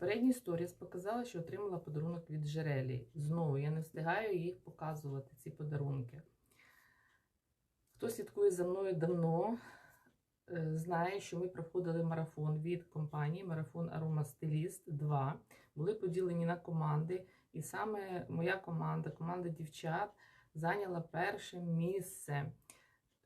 Попередній сторіс показала, що отримала подарунок від Джерелі. Знову я не встигаю їх показувати, ці подарунки. Хто слідкує за мною давно, е, знає, що ми проходили марафон від компанії Марафон Арома Стиліст 2. Були поділені на команди, і саме моя команда, команда дівчат, зайняла перше місце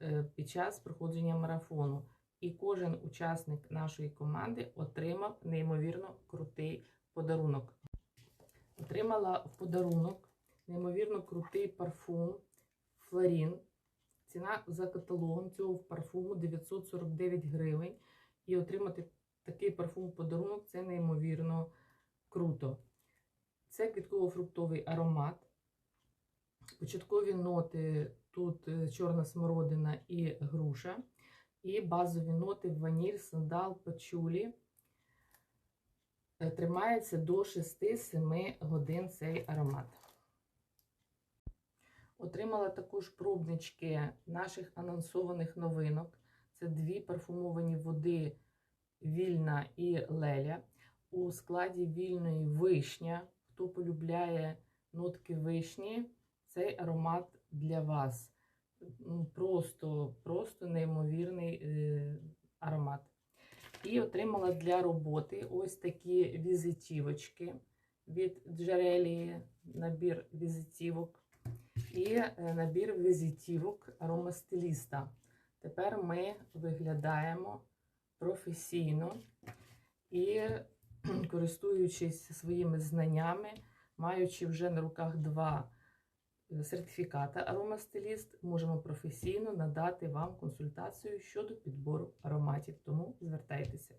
е, під час проходження марафону. І кожен учасник нашої команди отримав неймовірно крутий подарунок. Отримала в подарунок неймовірно крутий парфум Флорін. Ціна за каталогом цього парфуму 949 гривень. І отримати такий парфум в подарунок це неймовірно круто. Це квітково-фруктовий аромат. Початкові ноти тут е, чорна смородина і груша. І базові ноти ваніль, сандал, пачулі. Е, Тримається до 6-7 годин цей аромат. Отримала також пробнички наших анонсованих новинок. Це дві парфумовані води Вільна і Леля. У складі вільної вишня. Хто полюбляє нотки вишні, цей аромат для вас. Просто, просто неймовірний е, аромат. І отримала для роботи ось такі візитівочки від Джерелі, набір візитівок і е, набір візитівок аромастиліста. Тепер ми виглядаємо професійно і, користуючись своїми знаннями, маючи вже на руках два сертифіката аромастиліст, можемо професійно надати вам консультацію щодо підбору ароматів. Тому звертайтеся.